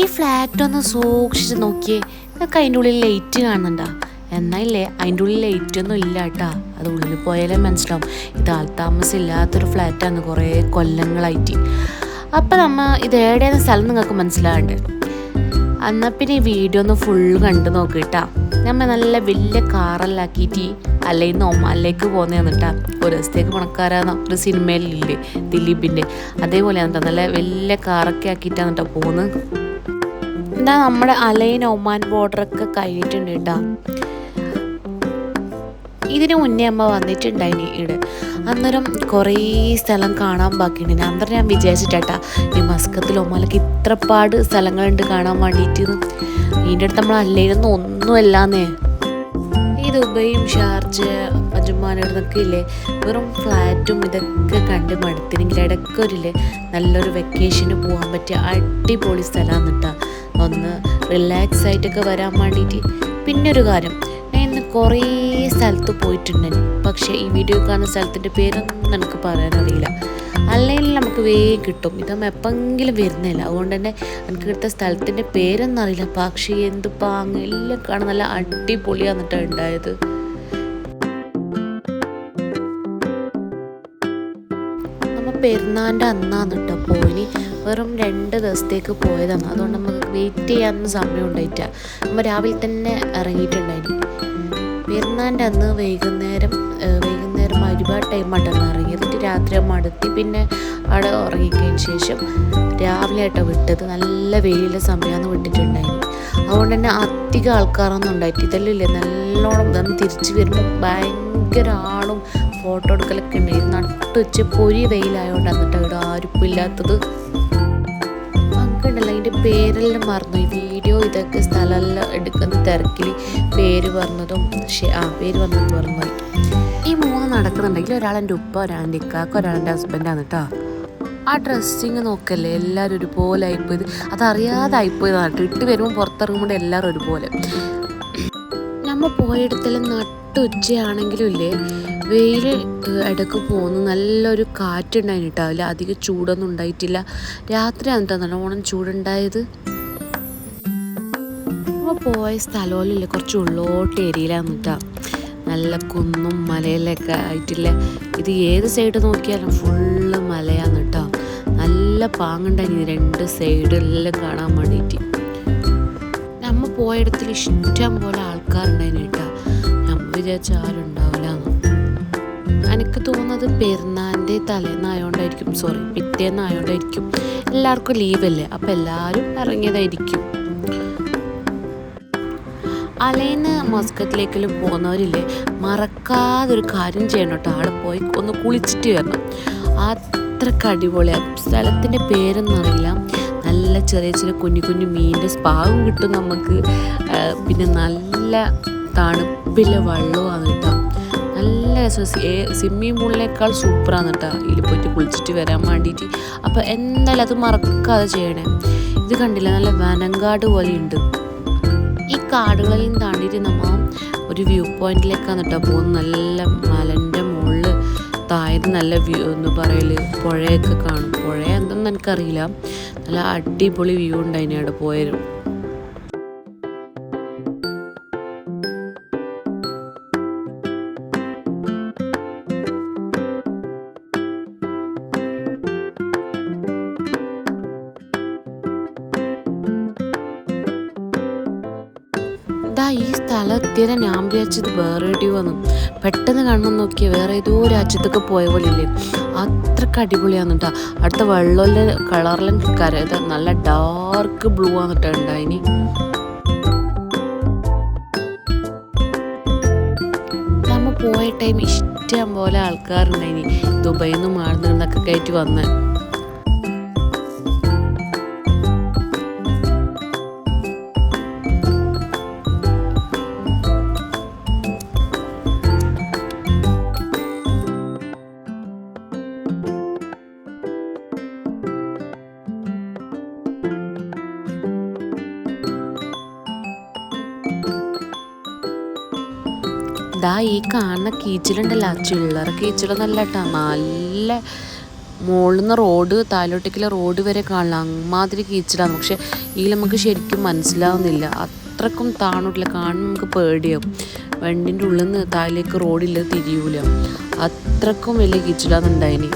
ഈ ഫ്ലാറ്റ് ഒന്ന് സൂക്ഷിച്ച് നോക്കിയേ. ഇതൊക്കെ അതിന്റെ ഉള്ളിൽ ലൈറ്റ് കാണുന്നുണ്ടോ. എന്നല്ലേ അതിന്റെ ഉള്ളിൽ ലൈറ്റ് ഒന്നും ഇല്ല കേട്ടാ അത് ഉള്ളിൽ പോയാലേ മനസ്സിലാവും. ഇത് ആൾത്താമസം ഇല്ലാത്തൊരു ഫ്ലാറ്റാണ് കുറേ കൊല്ലങ്ങളായിട്ട്. അപ്പം നമ്മൾ ഇത് എവിടെയാണ് സ്ഥലം നിങ്ങൾക്ക് മനസ്സിലാവണ്ടേ? എന്നാൽ പിന്നെ ഈ വീഡിയോ ഒന്ന് ഫുള്ള് കണ്ടു നോക്കിട്ടാ നമ്മൾ നല്ല വലിയ കാറെല്ലാക്കിയിട്ട് അല്ലേന്ന് ഒമാലിലേക്ക് പോകുന്നതാണ് കേട്ടാ ഒരു ദിവസത്തേക്ക് പണക്കാരാന്ന ഒരു സിനിമയിലില്ലേ ദിലീപിന്റെ. അതേപോലെ കേട്ടോ നല്ല വലിയ കാറൊക്കെ ആക്കിയിട്ടാണ് കേട്ടോ പോകുന്നത് എന്താ നമ്മുടെ അലൈൻ ഒമാൻ ബോർഡറൊക്കെ കഴിഞ്ഞിട്ടുണ്ട് കേട്ടോ. ഇതിന് മുന്നേ അമ്മ വന്നിട്ടുണ്ടായിനി ഇവിടെ. അന്നേരം കുറേ സ്ഥലം കാണാൻ ബാക്കിയുണ്ട്. അന്നേരം ഞാൻ വിചാരിച്ചിട്ടാ ഈ മസ്കത്തിൽ ഒമാലൊക്കെ ഇത്രപ്പാട് സ്ഥലങ്ങളുണ്ട് കാണാൻ വേണ്ടിയിട്ട്. ഇതിന്റെ അടുത്ത് നമ്മൾ അല്ലേനൊന്നും ഒന്നുമല്ലാന്നേ. ദുബൈയും ഷാർജ അജുമാൻ ഇവിടുന്നൊക്കെ ഇല്ലേ? വെറും ഫ്ലാറ്റും ഇതൊക്കെ കണ്ട് മടുത്തിനെങ്കിൽ ഇടയ്ക്ക് ഒരില്ലേ? നല്ലൊരു വെക്കേഷന് പോകാൻ പറ്റിയ അടിപൊളി സ്ഥലമാണ് കേട്ടോ ഒന്ന് റിലാക്സ് ആയിട്ടൊക്കെ വരാൻ വേണ്ടിയിട്ട് പിന്നെ ഒരു കാര്യം. ഞാൻ ഇന്ന് കുറേ സ്ഥലത്ത് പോയിട്ടുണ്ട് പക്ഷേ ഈ വീഡിയോ കാണുന്ന സ്ഥലത്തിന്റെ പേരൊന്നും എനിക്ക് പറയാനറിയില്ല. അല്ലെങ്കിൽ നമുക്ക് വേഗം കിട്ടും. ഇതാകുമ്പോൾ എപ്പെങ്കിലും വരുന്നില്ല അതുകൊണ്ട് തന്നെ എനിക്ക് കിട്ടുന്ന സ്ഥലത്തിന്റെ പേരൊന്നും അറിയില്ല. പക്ഷേ എന്ത് പാങ്ങ്. എല്ലാം കാണാൻ നല്ല അടിപൊളിയാന്നിട്ടാണ് ഉണ്ടായത്. നമ്മ പെരുന്നാന്റെ അന്നാന്ന് കേട്ടോ പോയി വെറും രണ്ട് ദിവസത്തേക്ക് പോയതാണ്. അതുകൊണ്ട് നമുക്ക് വെയിറ്റ് ചെയ്യാനൊന്നും സമയം ഉണ്ടായിട്ടില്ല നമ്മൾ രാവിലെ തന്നെ ഇറങ്ങിയിട്ടുണ്ടായിരുന്നു. പെരുന്നാന്റെ അന്ന് വൈകുന്നേരം വൈകുന്നേരം ഒരുപാട് ടൈമായിട്ടാണ് ഇറങ്ങിയത്. എന്നിട്ട് രാത്രി മടുത്തി. പിന്നെ അവിടെ ഉറങ്ങിക്കഴിഞ്ഞ ശേഷം രാവിലെ ആയിട്ടാണ് വിട്ടത്. നല്ല വെയിലുള്ള സമയമാണ് വിട്ടിട്ടുണ്ടായിരുന്നു അതുകൊണ്ട് തന്നെ അധികം ആൾക്കാരൊന്നും ഉണ്ടായിട്ട് ഇതല്ലേ നല്ലോണം നമ്മൾ തിരിച്ച് വരുമ്പോൾ ഭയങ്കര ആളും ഫോട്ടോ എടുക്കലൊക്കെ ഉണ്ടായിരുന്നു. നട്ടുവെച്ച് പൊരി വെയിലായതുകൊണ്ട് എന്നിട്ട് അവിടെ ആരും ഇപ്പം ഇല്ലാത്തത് ഉണ്ടല്ലോ അതിന്റെ പേരെല്ലാം മറന്നു. ഈ വീഡിയോ ഇതൊക്കെ സ്ഥലമെല്ലാം എടുക്കുന്ന തിരക്കിൽ പേര് പറഞ്ഞതും ആ പേര് പറഞ്ഞതും മറന്നു ഈ മൂന്ന് നടക്കുന്നുണ്ടെങ്കിൽ ഒരാളെന്റെ ഉപ്പ ഒരാളെന്റെ ഇക്കാക്ക ഒരാളെന്റെ ഹസ്ബൻഡാണ് കേട്ടോ ആ ഡ്രസ്സിങ് നോക്കല്ലേ എല്ലാവരും ഒരുപോലെ ആയിപ്പോയത്. അതറിയാതെ ആയിപ്പോയത് നാട്ടിൽ ഇട്ട് വരുമ്പോൾ പുറത്തിറങ്ങുമ്പോൾ എല്ലാവരും ഒരുപോലെ. നമ്മൾ പോയിടത്തെല്ലാം നട്ടുച്ചയാണെങ്കിലും ഇല്ലേ വെയിൽ ഇടയ്ക്ക് പോകുന്നു നല്ലൊരു കാറ്റുണ്ടായിന് കേട്ടോ. അധികം ചൂടൊന്നും ഉണ്ടായിട്ടില്ല. രാത്രിയാണ് കേട്ടോ നല്ലോണം ചൂടുണ്ടായത്. അപ്പോൾ പോയ സ്ഥലമല്ലേ കുറച്ച് ഉള്ളോട്ട് ഏരിയയിലാണ് കേട്ടോ. നല്ല കുന്നും മലയിലൊക്കെ ആയിട്ടില്ല. ഇത് ഏത് സൈഡ് നോക്കിയാലും ഫുള്ള് മലയാണ് കേട്ടോ. നല്ല പാങ്ങുണ്ടായിരുന്നു രണ്ട് സൈഡിലെല്ലാം കാണാൻ വേണ്ടിയിട്ട്. നമ്മ പോയിടത്തിൽ ഇഷ്ടം പോലെ ആൾക്കാരുണ്ടായിരുന്നു കേട്ടോ. നമ്മൾ വിചാരിച്ച ആരുണ്ടാവും. എനിക്ക് തോന്നുന്നത് പെരുന്നാളിന്റെ തലേന്നായോണ്ടായിരിക്കും. സോറി പിറ്റേന്നായോണ്ടായിരിക്കും. എല്ലാവർക്കും ലീവല്ലേ അപ്പം എല്ലാവരും ഇറങ്ങിയതായിരിക്കും. അലേന്ന് മസ്കറ്റിലേക്കെല്ലാം പോകുന്നവരില്ലേ? മറക്കാതൊരു കാര്യം ചെയ്യണം കേട്ടോ. പോയി ഒന്ന് കുളിച്ചിട്ട് വരണം. അത്രയ്ക്ക് അടിപൊളിയാണ് സ്ഥലത്തിന്റെ പേരൊന്നും അറിയില്ല. നല്ല ചെറിയ ചെറിയ കുഞ്ഞു കുഞ്ഞു മീനിന്റെ സ്പാവും കിട്ടും നമുക്ക്. പിന്നെ നല്ല തണുപ്പിലെ വെള്ളമാണ് കേട്ടോ. നല്ല രസം. സ്വിമ്മിങ് പൂളിനേക്കാൾ സൂപ്പറാണ് കേട്ടോ ഇതിൽ പോയിട്ട് കുളിച്ചിട്ട് വരാൻ വേണ്ടിയിട്ട് അപ്പോൾ എന്തായാലും അത് മറക്കാതെ ചെയ്യണേ. ഇത് കണ്ടില്ല? നല്ല വനങ്കാട് പോലെ ഉണ്ട് ഈ കാടുകളിൽ താണ്ടിയിട്ട് നമ്മൾ ഒരു വ്യൂ പോയിന്റിലേക്കാണ് കേട്ടോ പോകുന്നത്. നല്ല മലന്റെ മുകളിൽ താഴത്ത് നല്ല വ്യൂ എന്ന് പറയൽ. പുഴയൊക്കെ കാണും. പുഴ എന്തെന്ന് എനിക്കറിയില്ല. നല്ല അടിപൊളി വ്യൂ ഉണ്ടായിന് അവിടെ പോയാലും. സ്ഥലം എത്തിയത് ഞാൻ വിചാരിച്ചത് വേറെ എവിടെയോ വന്നു പെട്ടെന്ന് കണ്ണു നോക്കിയ വേറെ ഏതോ രാജ്യത്തൊക്കെ പോയ പോലെ ഇല്ലേ അത്രയ്ക്ക് അടിപൊളിയാന്ന് കേട്ടോ അടുത്ത വെള്ളമല്ല കളറിലും കര നല്ല ഡാർക്ക് ബ്ലൂ ആണ് കേട്ടോ ഉണ്ടായിനി. നമ്മ പോയ ടൈം ഇഷ്ടം പോലെ ആൾക്കാരുണ്ടായിനി. ദുബൈയിൽ നിന്ന് മാറുന്നൊക്കെ കയറ്റി വന്ന്. ദാ ഈ കാണുന്ന കീച്ചിലുണ്ടല്ലോ ചില്ലറ കീച്ചിലൊന്നല്ല കേട്ടോ നല്ല മുകളിൽ നിന്ന് റോഡ് താലോട്ടേക്കുള്ള റോഡ് വരെ കാണില്ല അമ്മാതിരി കീച്ചിലാണ് പക്ഷെ ഈ നമുക്ക് ശരിക്കും മനസ്സിലാവുന്നില്ല. അത്രക്കും താണൂട്ടില്ല. കാണുമ്പോൾ നമുക്ക് പേടിയാവും. വണ്ടിന്റെ ഉള്ളിൽ നിന്ന് താഴേക്ക് റോഡില്ല തിരിയൂല. അത്രക്കും വലിയ കീച്ചിടാന്നുണ്ടായിനി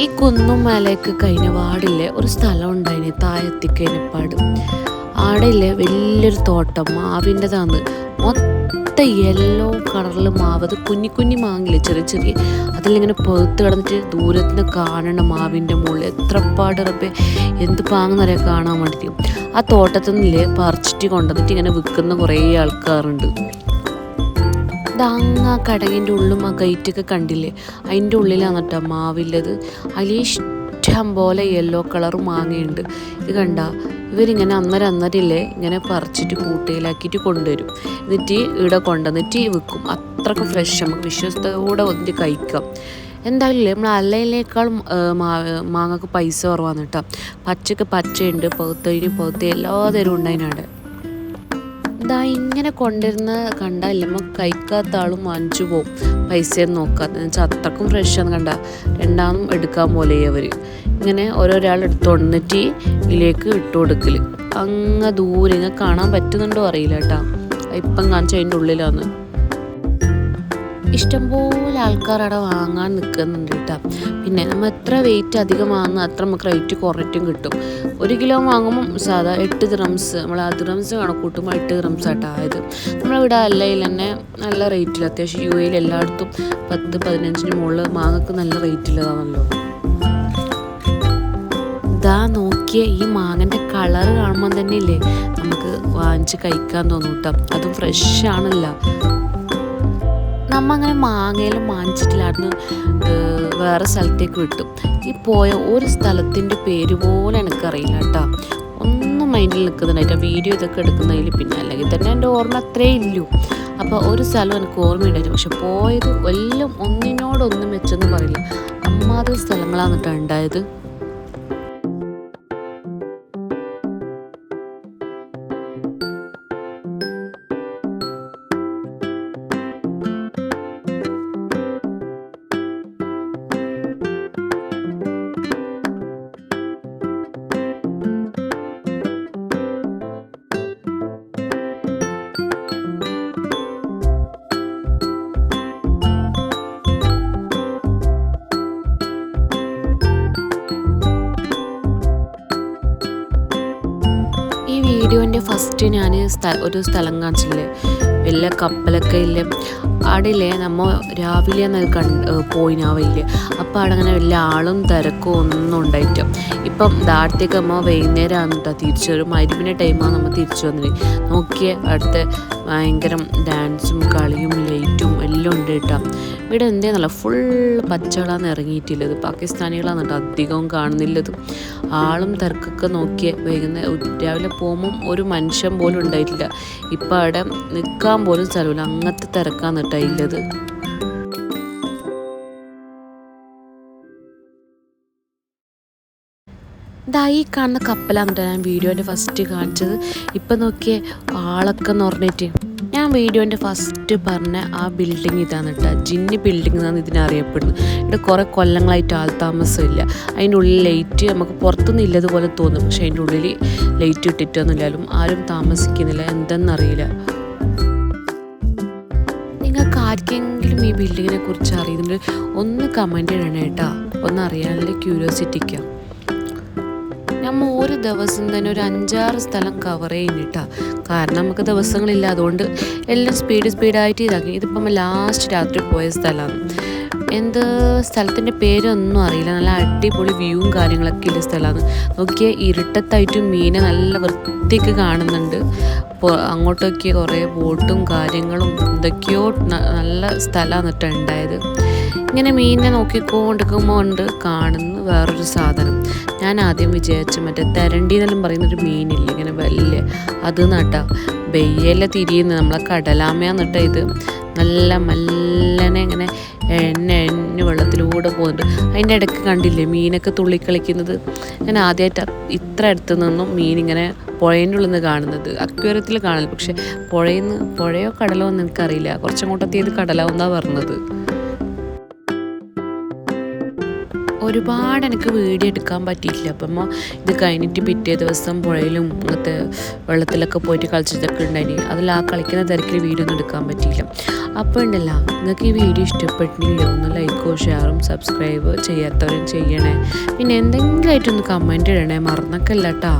ഈ കുന്നും കഴിഞ്ഞ പാടില്ലേ ഒരു സ്ഥലം ഉണ്ടായിന് താഴെത്തിക്കഴിഞ്ഞപ്പാട് ആടെയില്ലേ വലിയൊരു തോട്ടം മാവിന്റെതാന്ന്. മൊത്തം യെല്ലോ കളറിൽ മാവ് അത് കുഞ്ഞി കുഞ്ഞി മാങ്ങില്ലേ ചെറിയ ചെറിയ. അതിലിങ്ങനെ പുറത്ത് കിടന്നിട്ട് ദൂരത്തിന് കാണണം മാവിന്റെ മുകളിൽ. എത്ര പാട് റബ്ബെ എന്ത് പാങ്ങെന്നറിയാം കാണാൻ വേണ്ടിയിട്ട്. ആ തോട്ടത്തിൽ നിന്നില്ലേ പറിച്ചിട്ട് കൊണ്ടുവന്നിട്ട് ഇങ്ങനെ വിൽക്കുന്ന കുറേ ആൾക്കാരുണ്ട്. ഇതങ്ങ് ആ കടകിന്റെ ഉള്ളും ആ ഗൈറ്റൊക്കെ കണ്ടില്ലേ? അതിന്റെ ഉള്ളിലാണ് കേട്ടോ മാവില്ലത്. അതിൽ ഇഷ്ടം പോലെ യെല്ലോ കളർ മാങ്ങയുണ്ട്. ഇത് കണ്ട ഇവരിങ്ങനെ അന്നേരം അന്നേരമില്ലേ ഇങ്ങനെ പറിച്ചിട്ട് കൂട്ടയിലാക്കിയിട്ട് കൊണ്ടുവരും. എന്നിട്ട് ഇവിടെ കൊണ്ടുവന്നിട്ട് വിൽക്കും. അത്രയ്ക്ക് ഫ്രഷ് നമുക്ക് വിശ്വസ്തയോടെ വന്നിട്ട് കഴിക്കാം. എന്തായാലും നമ്മൾ അല്ലയിലേക്കാളും മാങ്ങക്ക് പൈസ കുറവാണ് കേട്ടോ. പച്ചക്ക് പച്ചയുണ്ട് പൗത്തയിന് പൗത്ത എല്ലാ തരവും ഉണ്ടായിനാടെ ഇതാ ഇങ്ങനെ കൊണ്ടിരുന്ന് കണ്ടല്ല നമുക്ക് കഴിക്കാത്ത ആളും വാങ്ങിച്ചു പോവും. പൈസ നോക്കാത്ത വെച്ചാൽ അത്രക്കും ഫ്രഷാന്ന് കണ്ട. രണ്ടാമതും എടുക്കാൻ പോലെ അവർ ഇങ്ങനെ ഓരോരാൾ എടുത്തുകൊണ്ടിട്ട് ഇതിലേക്ക് ഇട്ടു കൊടുക്കൽ അങ്ങ് ദൂരെ ഇങ്ങനെ കാണാൻ പറ്റുന്നുണ്ടോ അറിയില്ല കേട്ടാ. ഇപ്പം കാണിച്ചതിന്റെ ഉള്ളിലാണ് ഇഷ്ടംപോലെ ആൾക്കാർ അവിടെ വാങ്ങാൻ നിൽക്കുന്നുണ്ട് കേട്ടോ. പിന്നെ നമ്മൾ എത്ര വെയിറ്റ് അധികം വാങ്ങുന്ന അത്ര നമുക്ക് റേറ്റ് കുറഞ്ഞിട്ടും കിട്ടും. ഒരു കിലോ വാങ്ങുമ്പം സാധാ എട്ട് ദ്രംസ് നമ്മൾ ആ ദ്രംസ് കണക്കൂട്ടുമ്പോൾ എട്ട് ദ്രംസ് ആട്ടോ ആയത്. നമ്മളിവിടെ അല്ലയിൽ തന്നെ നല്ല റേറ്റിൽ അത്യാവശ്യം യു എയിൽ എല്ലായിടത്തും പത്ത് പതിനഞ്ചിന് മുകളിൽ മാങ്ങക്ക് നല്ല റേറ്റിലതാണല്ലോ ഇതാ നോക്കിയ ഈ മാങ്ങന്റെ കളർ കാണുമ്പോൾ തന്നെ ഇല്ലേ? നമുക്ക് വാങ്ങിച്ച് കഴിക്കാൻ തോന്നൂട്ടോ അതും ഫ്രഷ് ആണല്ലോ. നമ്മ അങ്ങനെ മാങ്ങയിലും മാങ്ങിച്ചിട്ടില്ലായിരുന്നു വേറെ സ്ഥലത്തേക്ക് വിട്ടു. ഈ പോയ ഒരു സ്ഥലത്തിന്റെ പേര് പോലും എനിക്കറിയില്ല കേട്ടോ. ഒന്നും മൈൻഡിൽ നിൽക്കുന്നുണ്ടായിട്ട് വീഡിയോ ഇതൊക്കെ എടുക്കുന്നതിൽ പിന്നെ അല്ലെങ്കിൽ തന്നെ എന്റെ ഓർമ്മ അത്രേ ഇല്ലൂ. അപ്പോൾ ഒരു സ്ഥലം എനിക്ക് ഓർമ്മയുണ്ടായിരുന്നു. പക്ഷെ പോയത് എല്ലാം ഒന്നിനോടൊന്നും വെച്ചെന്ന് പറയില്ല. അമ്മാതിരി സ്ഥലങ്ങളാണ് കേട്ടോ ഉണ്ടായത്. വീഡിയോന്റെ ഫസ്റ്റ് ഞാൻ ഒരു സ്ഥലം കാണിച്ചില്ലേ? വലിയ കപ്പലൊക്കെ ഇല്ലേ? അവിടെ ഇല്ലേ നമ്മ രാവിലെ അത് കണ്ട് പോയിനാവില്ലേ അപ്പോൾ അവിടെ അങ്ങനെ വലിയ ആളും തിരക്കും ഒന്നും ഉണ്ടായിട്ട് ഇപ്പം ദാടത്തേക്ക് നമ്മൾ വൈകുന്നേരമാണ് കേട്ടോ തിരിച്ചു. വരും മരുമിന്റെ ടൈമാണ് നമ്മൾ തിരിച്ചു വന്നത് നോക്കിയേ അവിടുത്തെ ഭയങ്കര ഡാൻസും കളിയും ലൈറ്റും എല്ലാം ഉണ്ട് കേട്ടോ ഇവിടെ എന്തേന്നല്ല ഫുൾ പച്ചകളാന്ന് ഇറങ്ങിയിട്ടില്ലത്. പാകിസ്ഥാനികളാണ് കേട്ടോ അധികവും കാണുന്നില്ലത്. ആളും തിരക്കൊക്കെ നോക്കിയ വൈകുന്നേരം രാവിലെ പോകുമ്പം ഒരു മനുഷ്യൻ പോലും ഉണ്ടായിട്ടില്ല. ഇപ്പം അവിടെ നിൽക്കാൻ പോലും സ്ഥലമില്ല. അങ്ങനത്തെ തിരക്കാന്ന് കേട്ടോ ഇതാ ഈ കാണുന്ന കപ്പലാണ് കേട്ടോ ഞാൻ വീഡിയോന്റെ ഫസ്റ്റ് കാണിച്ചത്. ഇപ്പം നോക്കിയേ ആളൊക്കെ എന്ന് പറഞ്ഞിട്ട്. ഞാൻ വീഡിയോന്റെ ഫസ്റ്റ് പറഞ്ഞ ആ ബിൽഡിംഗ് ഇതാണ് കേട്ടോ ജിന്നി ബിൽഡിംഗ് എന്നാണ് ഇതിനറിയപ്പെടുന്നത്. ഇവിടെ കുറേ കൊല്ലങ്ങളായിട്ട് ആൾ താമസമില്ല. അതിന്റെ ഉള്ളിൽ ലൈറ്റ് നമുക്ക് പുറത്തുനിന്ന് ഇല്ലതുപോലെ തോന്നും. പക്ഷേ അതിന്റെ ഉള്ളിൽ ലൈറ്റ് ഇട്ടിട്ടൊന്നുമില്ലാലും ആരും താമസിക്കുന്നില്ല. എന്തെന്നറിയില്ല. നിങ്ങൾക്ക് ആർക്കെങ്കിലും ഈ ബിൽഡിങ്ങിനെ കുറിച്ച് അറിയുന്നുണ്ട് ഒന്ന് കമന്റ് ഇടണേ ഒന്ന് അറിയാനുള്ള ക്യൂരിയോസിറ്റിക്കാണ് നമ്മൾ ഒരു ദിവസം തന്നെ ഒരു അഞ്ചാറ് സ്ഥലം കവർ ചെയ്യുന്നിട്ടാ കാരണം നമുക്ക് ദിവസങ്ങളില്ല. അതുകൊണ്ട് എല്ലാം സ്പീഡ് സ്പീഡായിട്ട് ഇതാക്കി. ഇതിപ്പം ലാസ്റ്റ് രാത്രി പോയ സ്ഥലമാണ് എന്ത് സ്ഥലത്തിന്റെ പേരൊന്നും അറിയില്ല. നല്ല അടിപൊളി വ്യൂവും കാര്യങ്ങളൊക്കെ ഉള്ള സ്ഥലമാണ്. നോക്കിയാൽ ഇരുട്ടത്തായിട്ടും മീനെ നല്ല വൃത്തിക്ക് കാണുന്നുണ്ട്. അങ്ങോട്ടൊക്കെ കുറേ ബോട്ടും കാര്യങ്ങളും എന്തൊക്കെയോ നല്ല സ്ഥലമാണ് ഉണ്ടായത്. ഇങ്ങനെ മീനിനെ നോക്കിക്കൊണ്ടിരിക്കുമ്പോൾ ഉണ്ട് കാണുന്ന വേറൊരു സാധനം. ഞാൻ ആദ്യം വിചാരിച്ചു മറ്റേ തെരണ്ടി എന്നെല്ലാം പറയുന്നൊരു മീനില്ലേ ഇങ്ങനെ വലിയ അത് നട്ടാ. വെയ്യല തിരിയുന്നത് നമ്മളെ കടലാമയാന്നിട്ടാ ഇത്. നല്ല മല്ലനെ ഇങ്ങനെ എണ്ണ എണ്ണ വെള്ളത്തിലൂടെ പോകുന്നുണ്ട്. അതിന്റെ ഇടയ്ക്ക് കണ്ടില്ലേ മീനൊക്കെ തുള്ളിക്കളിക്കുന്നത്? ഞാൻ ആദ്യമായിട്ട് ഇത്ര അടുത്ത് നിന്നും മീനിങ്ങനെ പുഴേന്റെ ഉള്ളിൽ നിന്ന് കാണുന്നത്. അക്വേറിയത്തിൽ കാണൽ പക്ഷേ പുഴയിൽ നിന്ന് പുഴയോ കടലോ എന്ന് എനിക്കറിയില്ല. കുറച്ചങ്ങോട്ടെത്തിയത് കടലാവുന്നാണ് പറഞ്ഞത്. ഒരുപാട് എനിക്ക് വീഡിയോ എടുക്കാൻ പറ്റിയിട്ടില്ല. അപ്പം ഇത് കഴിഞ്ഞിട്ട് പിറ്റേ ദിവസം പുഴയിലും അങ്ങനത്തെ വെള്ളത്തിലൊക്കെ പോയിട്ട് കളിച്ചതൊക്കെ ഉണ്ടായി അതിൽ ആ കളിക്കുന്ന തിരക്കിൽ വീഡിയോ ഒന്നും എടുക്കാൻ പറ്റിയില്ല. അപ്പോൾ ഉണ്ടല്ലോ നിങ്ങൾക്ക് ഈ വീഡിയോ ഇഷ്ടപ്പെട്ടില്ല ഒന്ന് ലൈക്കോ ഷെയറും സബ്സ്ക്രൈബ് ചെയ്യാത്തവരും ചെയ്യണേ. പിന്നെ എന്തെങ്കിലും ആയിട്ടൊന്ന് കമന്റ് ഇടണേ. മറന്നൊക്കെ അല്ല കേട്ടോ